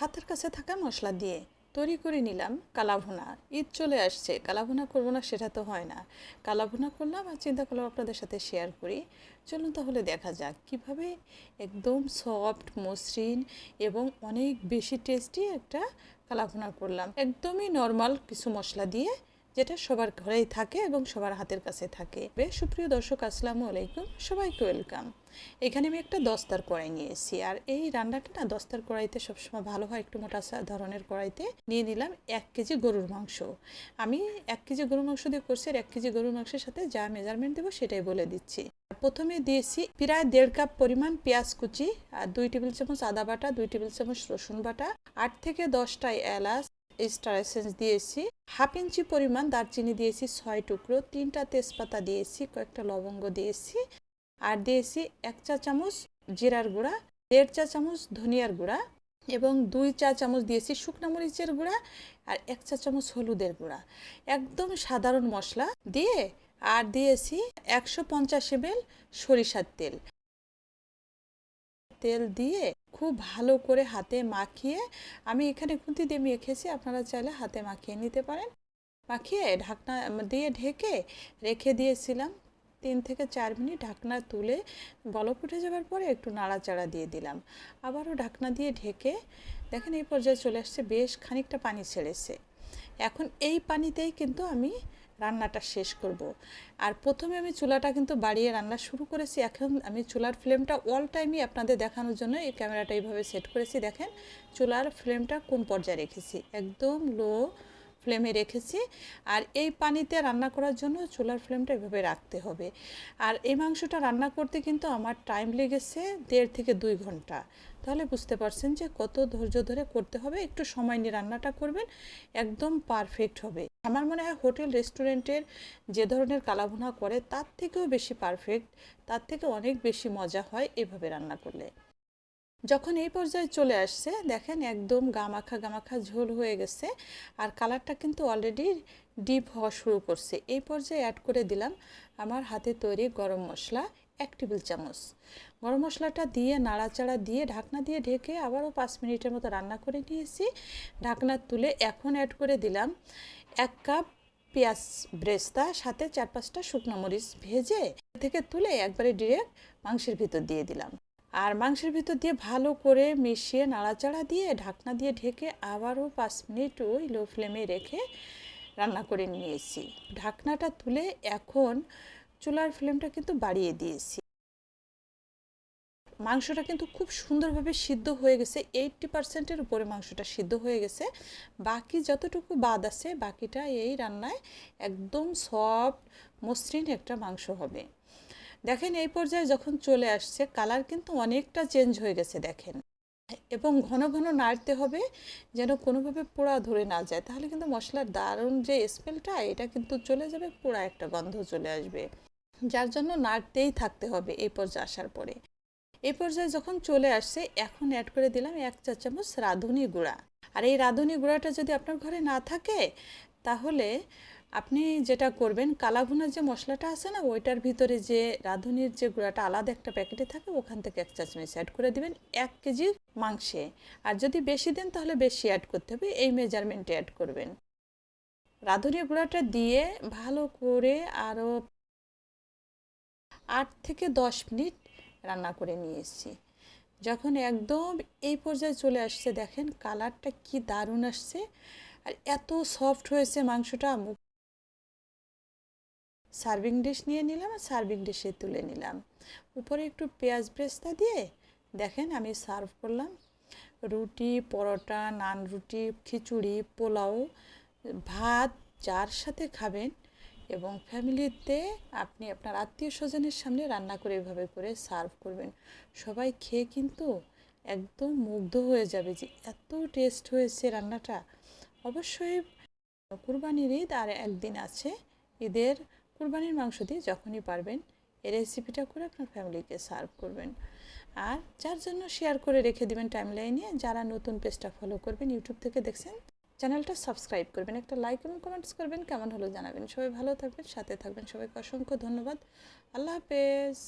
হাতের কাছে থাকা মশলা দিয়ে তৈরি করে নিলাম কালাভুনা। ঈদ চলে আসছে, কালাভুনা করব না সেটা তো হয় না। কালাভুনা করলাম আর চিন্তা করলাম আপনাদের সাথে শেয়ার করি। চলুন তাহলে দেখা যাক কীভাবে একদম সফট মসৃণ এবং অনেক বেশি টেস্টি একটা কালাভুনা করলাম। একদমই নর্মাল কিছু মশলা দিয়ে যেটা সবার ঘরেই থাকে এবং সবার হাতের কাছে থাকে। বেশ সুপ্রিয় দর্শক, আসসালামু আলাইকুম। সবাইকে ওয়েলকাম। এখানে আমি একটা দস্তার কড়াই নিয়ে এসেছি আর এই রান্নাটা না দস্তার কড়াইতে সবসময় ভালো হয় একটু মোটা ধরনের কড়াইতে। নিয়ে নিলাম এক কেজি গরুর মাংস। আমি এক কেজি গরুর মাংস দিয়ে করছি আর এক কেজি গরুর মাংসের সাথে যা মেজারমেন্ট দেবো সেটাই বলে দিচ্ছি। প্রথমে দিয়েছি প্রায় দেড় কাপ পরিমাণ পেঁয়াজ কুচি, আর দুই টেবিল চামচ আদা বাটা, দুই টেবিল চামচ রসুন বাটা, আট থেকে দশটা এলাচ স্টার এসেন্স দিয়েছি। হাফ ইঞ্চি পরিমাণ দারচিনি দিয়েছি, ছয় টুকরো। তিনটা তেজপাতা দিয়েছি, কয়েকটা লবঙ্গ দিয়েছি। আর দিয়েছি এক চা চামচ জিরার গুঁড়া, দেড় চা চামচ ধনিয়ার গুঁড়া এবং দুই চা চামচ দিয়েছি শুকনা মরিচের গুঁড়া আর এক চা চামচ হলুদের গুঁড়া। একদম সাধারণ মশলা দিয়ে আর দিয়েছি একশো পঞ্চাশ এমএল সরিষার তেল। তেল দিয়ে খুব ভালো করে হাতে মাখিয়ে আমি এখানে খুন্তি দিয়ে মেখেছি। আপনারা চাইলে হাতে মাখিয়ে নিতে পারেন। মাখিয়ে ঢাকনা দিয়ে ঢেকে রেখে দিয়েছিলাম। তিন থেকে চার মিনিট ঢাকনা তুলে বলক উঠে যাওয়ার পরে একটু নাড়াচাড়া দিয়ে দিলাম। আবারও ঢাকনা দিয়ে ঢেকে দেখেন এই পর্যায়ে চলে আসছে, বেশ খানিকটা পানি ছেড়েছে। এখন এই পানিতেই কিন্তু আমি রান্নাটা শেষ করব। আর প্রথমে আমি চুলাটা কিন্তু বাড়িয়ে রান্না শুরু করেছি। এখন আমি চুলার ফ্লেমটা অল টাইমই আপনাদের দেখানোর জন্য এই ক্যামেরাটা এইভাবে সেট করেছি। দেখেন, চুলার ফ্লেমটা কোন পর্যায়ে রেখেছি? একদম লো ফ্লেমে রেখেছি। আর এই পানিতে রান্না করার জন্য চুলার ফ্লেমটা এভাবে রাখতে হবে। আর এই মাংসটা রান্না করতে কিন্তু আমার টাইম লেগেছে দেড় থেকে দুই ঘণ্টা। তাহলে বুঝতে পারছেন যে কত ধৈর্য ধরে করতে হবে, একটু সময় নিয়ে রান্নাটা করবেন, একদম পারফেক্ট হবে। আমার মনে হয় হোটেল, রেস্টুরেন্টের যে ধরনের কালাভুনা করে, তার থেকেও বেশি পারফেক্ট তার থেকে অনেক বেশি মজা হয় এভাবে রান্না করলে। যখন এই পর্যায়ে চলে আসছে, দেখেন একদম গামাখা গামাখা ঝোল হয়ে গেছে আর কালারটা কিন্তু অলরেডি ডিপ হওয়া শুরু করছে। এই পর্যায়ে অ্যাড করে দিলাম আমার হাতে তৈরি গরম মশলা এক টেবিল চামচ। গরম মশলাটা দিয়ে নাড়াচাড়া দিয়ে ঢাকনা দিয়ে ঢেকে আবারও পাঁচ মিনিটের মতো রান্না করে নিয়েছি। ঢাকনা তুলে এখন অ্যাড করে দিলাম এক কাপ পেঁয়াজ ব্রেস্তা, সাথে চার পাঁচটা শুকনো মরিচ ভেজে থেকে তুলে একবারে ডিরেক্ট মাংসের ভিতর দিয়ে দিলাম। আর মাংসের ভিতর দিয়ে ভালো করে মিশিয়ে নাড়াচাড়া দিয়ে ঢাকনা দিয়ে ঢেকে আবারও পাঁচ মিনিট ওই লো ফ্লেমে রেখে রান্না করে নিয়েছি। ঢাকনাটা তুলে এখন চুলার ফ্লেমটা কিন্তু বাড়িয়ে দিয়েছি। মাংসটা কিন্তু খুব সুন্দরভাবে সিদ্ধ হয়ে গেছে, এইটটি পার্সেন্টের উপরে মাংসটা সিদ্ধ হয়ে গেছে। বাকি যতটুকু বাদ আছে, বাকিটা এই রান্নায় একদম সফট, মসৃণ একটা মাংস হবে। দেখেন, এই পর্যায়ে যখন চলে আসছে, কালার কিন্তু অনেকটা চেঞ্জ হয়ে গেছে, দেখেন। এবং ঘন ঘন নাড়তে হবে যেন কোনোভাবে পোড়া ধরে না যায়। তাহলে কিন্তু মশলার দারুণ যে স্মেলটা, এটা কিন্তু চলে যাবে, পোড়া একটা গন্ধ চলে আসবে। যার জন্য নাড়তেই থাকতে হবে এই পর্যায়ে আসার পরে। এই পর্যায়ে যখন চলে আসছে, এখন অ্যাড করে দিলাম এক চা চামচ রাঁধুনি গুঁড়া। আর এই রাঁধুনি গুঁড়াটা যদি আপনার ঘরে না থাকে, তাহলে আপনি যেটা করবেন, কালাভুনার যে মশলাটা আছে না, ওইটার ভিতরে যে রাঁধুনির যে গুঁড়াটা, আলাদা একটা প্যাকেটে থাকে, ওখান থেকে এক চা চামচ অ্যাড করে দিবেন, এক কেজি মাংসে। আর যদি বেশি দেন, তাহলে বেশি অ্যাড করতে হবে, এই মেজারমেন্টে অ্যাড করবেন। রাঁধুনি গুঁড়াটা দিয়ে ভালো করে আরও আট থেকে দশ মিনিট রান্না করে নিয়ে এসেছি যখন একদম এই পর্যায়ে চলে আসছে, দেখেন কালারটা কি দারুণ আসছে। আর এত সফট হয়েছে মাংসটা, মুখ সার্ভিং ডিশ নিয়ে নিলাম আর সার্ভিং ডিশে তুলে নিলাম। উপরে একটু পেঁয়াজ ব্রেস্তা দিয়ে দেখেন আমি সার্ভ করলাম। রুটি, পরোটা, নান রুটি, খিচুড়ি, পোলাও, ভাত যার সাথে খাবেন এবং ফ্যামিলিতে আপনি আপনার আত্মীয় স্বজনের সামনে রান্না করে এভাবে করে সার্ভ করবেন। সবাই খেয়ে কিন্তু একদম মুগ্ধ হয়ে যাবে যে এত টেস্ট হয়েছে রান্নাটা। অবশ্যই কুরবানির ঈদ আর একদিন আছে ঈদের কুরবানির মাংস দিয়ে যখনই পারবেন, এই রেসিপিটা করে আপনার ফ্যামিলিকে সার্ভ করবেন। আর যার জন্য শেয়ার করে রেখে দেবেন টাইম লাইনে যারা নতুন পেজটা ফলো করবেন ইউটিউব থেকে দেখছেন চ্যানেলটা সাবস্ক্রাইব করবেন। একটা লাইক এবং কমেন্টস করবেন, কেমন হলো জানাবেন। সবাই ভালো থাকবেন, সাথে থাকবেন। সবাইকে অসংখ্য ধন্যবাদ। আল্লাহ হাফেজ।